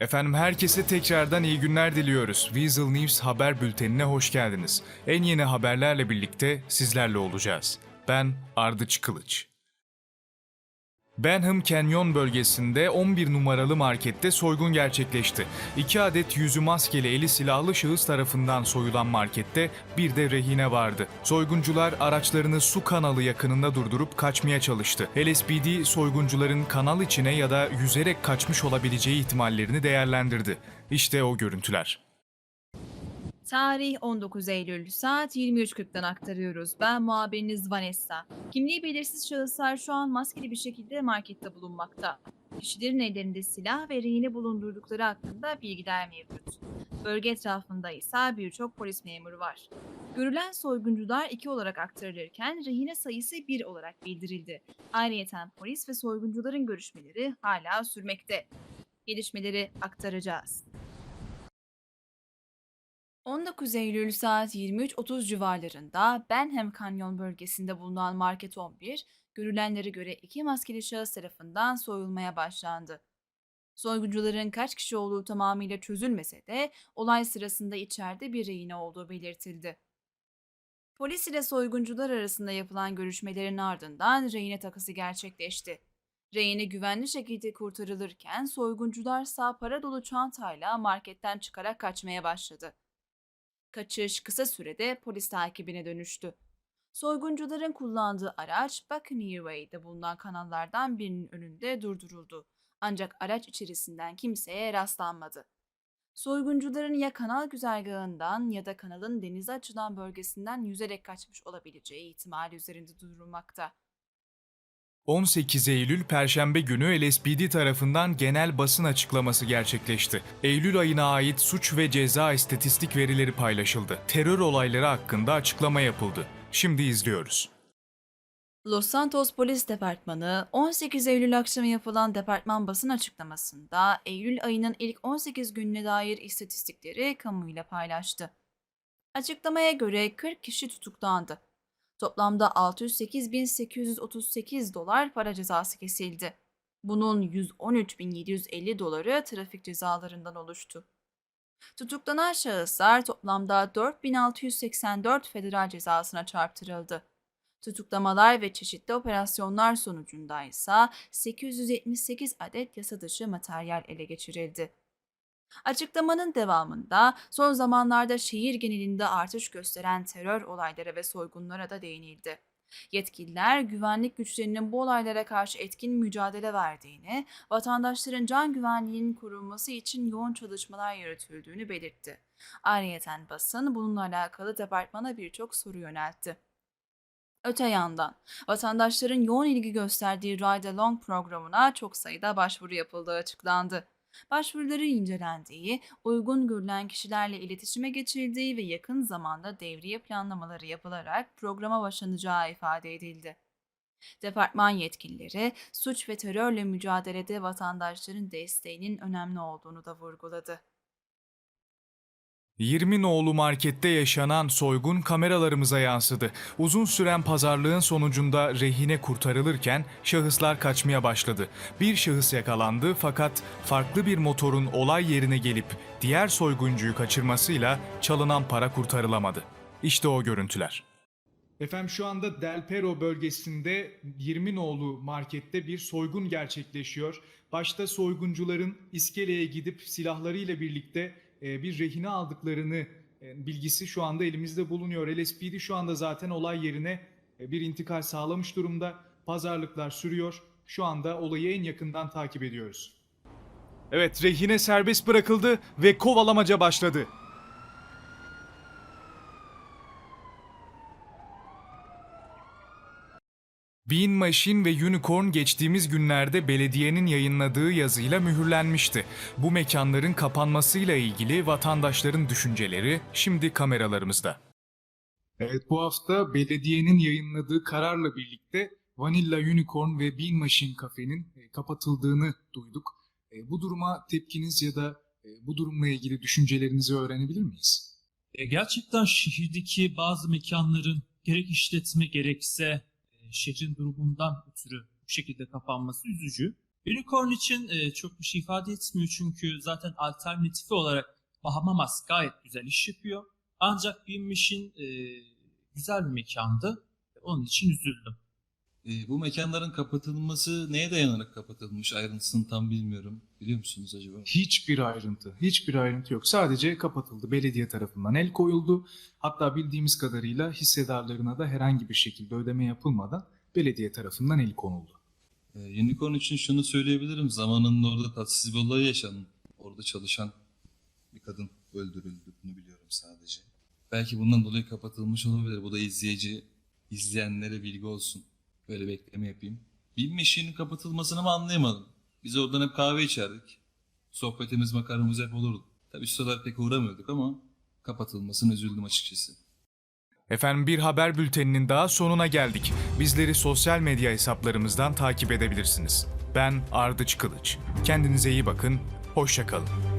Efendim herkese tekrardan iyi günler diliyoruz. Weasel News haber bültenine hoş geldiniz. En yeni haberlerle birlikte sizlerle olacağız. Ben Ardıç Kılıç. Benham Canyon bölgesinde 11 numaralı markette soygun gerçekleşti. İki adet yüzü maskeli eli silahlı şahıs tarafından soyulan markette bir de rehine vardı. Soyguncular araçlarını su kanalı yakınında durdurup kaçmaya çalıştı. LSPD soyguncuların kanal içine ya da yüzerek kaçmış olabileceği ihtimallerini değerlendirdi. İşte o görüntüler. Tarih 19 Eylül saat 23.40'dan aktarıyoruz. Ben muhabiriniz Vanessa. Kimliği belirsiz şahıslar şu an maskeli bir şekilde markette bulunmakta. Kişilerin ellerinde silah ve rehine bulundurdukları hakkında bilgiler mevcut. Bölge etrafında ise birçok polis memuru var. Görülen soyguncular iki olarak aktarılırken rehine sayısı bir olarak bildirildi. Ayrıca polis ve soyguncuların görüşmeleri hala sürmekte. Gelişmeleri aktaracağız. 19 Eylül saat 23.30 civarlarında Benham Canyon bölgesinde bulunan Market 11, görülenlere göre iki maskeli şahıs tarafından soyulmaya başlandı. Soyguncuların kaç kişi olduğu tamamıyla çözülmese de olay sırasında içeride bir rehine olduğu belirtildi. Polis ile soyguncular arasında yapılan görüşmelerin ardından rehine takısı gerçekleşti. Rehine güvenli şekilde kurtarılırken soyguncular sağ para dolu çantayla marketten çıkarak kaçmaya başladı. Kaçış kısa sürede polis takibine dönüştü. Soyguncuların kullandığı araç Buccaneer Way'de bulunan kanallardan birinin önünde durduruldu. Ancak araç içerisinden kimseye rastlanmadı. Soyguncuların ya kanal güzergahından ya da kanalın denize açılan bölgesinden yüzerek kaçmış olabileceği ihtimali üzerinde durulmakta. 18 Eylül Perşembe günü LSPD tarafından genel basın açıklaması gerçekleşti. Eylül ayına ait suç ve ceza istatistik verileri paylaşıldı. Terör olayları hakkında açıklama yapıldı. Şimdi izliyoruz. Los Santos Polis Departmanı 18 Eylül akşamı yapılan departman basın açıklamasında Eylül ayının ilk 18 gününe dair istatistikleri kamuyla paylaştı. Açıklamaya göre 40 kişi tutuklandı. Toplamda 608.838 dolar para cezası kesildi. Bunun 113.750 doları trafik cezalarından oluştu. Tutuklanan şahıslar toplamda 4684 federal cezasına çarptırıldı. Tutuklamalar ve çeşitli operasyonlar sonucunda ise 878 adet yasa dışı materyal ele geçirildi. Açıklamanın devamında son zamanlarda şehir genelinde artış gösteren terör olaylara ve soygunlara da değinildi. Yetkililer güvenlik güçlerinin bu olaylara karşı etkin mücadele verdiğini, vatandaşların can güvenliğinin korunması için yoğun çalışmalar yürütüldüğünü belirtti. Ayrıca basın bununla alakalı departmana birçok soru yöneltti. Öte yandan, vatandaşların yoğun ilgi gösterdiği Ride Along programına çok sayıda başvuru yapıldığı açıklandı. Başvuruların incelendiği, uygun görülen kişilerle iletişime geçildiği ve yakın zamanda devriye planlamaları yapılarak programa başlanacağı ifade edildi. Departman yetkilileri suç ve terörle mücadelede vatandaşların desteğinin önemli olduğunu da vurguladı. 20 nolu markette yaşanan soygun kameralarımıza yansıdı. Uzun süren pazarlığın sonucunda rehine kurtarılırken şahıslar kaçmaya başladı. Bir şahıs yakalandı fakat farklı bir motorun olay yerine gelip diğer soyguncuyu kaçırmasıyla çalınan para kurtarılamadı. İşte o görüntüler. Efendim şu anda Del Perro bölgesinde 20 nolu markette bir soygun gerçekleşiyor. Başta soyguncuların iskeleye gidip silahlarıyla birlikte bir rehine aldıklarını e, bilgisi şu anda elimizde bulunuyor. LSPD şu anda zaten olay yerine e, bir intikal sağlamış durumda. Pazarlıklar sürüyor. Şu anda olayı en yakından takip ediyoruz. Evet, rehine serbest bırakıldı ve kovalamaca başladı. Bean Machine ve Unicorn geçtiğimiz günlerde belediyenin yayınladığı yazıyla mühürlenmişti. Bu mekanların kapanmasıyla ilgili vatandaşların düşünceleri şimdi kameralarımızda. Evet bu hafta belediyenin yayınladığı kararla birlikte Vanilla Unicorn ve Bean Machine kafenin e, kapatıldığını duyduk. E, Bu duruma tepkiniz ya da e, bu durumla ilgili düşüncelerinizi öğrenebilir miyiz? Gerçekten şehirdeki bazı mekanların gerek işletme gerekse şehrin durumundan ötürü bu şekilde kapanması üzücü. Unicorn için e, çok bir şey ifade etmiyor çünkü zaten alternatifi olarak Bahamas gayet güzel iş yapıyor. Ancak Machine e, güzel bir mekandı. Onun için üzüldüm. E, bu mekanların kapatılması neye dayanarak kapatılmış ayrıntısını tam bilmiyorum. Biliyor musunuz acaba? Hiçbir ayrıntı, hiçbir ayrıntı yok. Sadece kapatıldı. Belediye tarafından el koyuldu. Hatta bildiğimiz kadarıyla hissedarlarına da herhangi bir şekilde ödeme yapılmadan belediye tarafından el konuldu. E, Unicorn için şunu söyleyebilirim. Zamanında orada tatsız bir olay yaşandı. Orada çalışan bir kadın öldürüldü. Bunu biliyorum sadece. Belki bundan dolayı kapatılmış olabilir. Bu da izleyici, izleyenlere bilgi olsun. Böyle bekleme yapayım. Beam Machine'in kapatılmasını mı anlayamadım. Biz oradan hep kahve içerdik. Sohbetimiz makaramız hep olurdu. Tabii ustalar pek uğramıyorduk ama kapatılmasına üzüldüm açıkçası. Efendim bir haber bülteninin daha sonuna geldik. Bizleri sosyal medya hesaplarımızdan takip edebilirsiniz. Ben Ardıç Kılıç. Kendinize iyi bakın, hoşça kalın.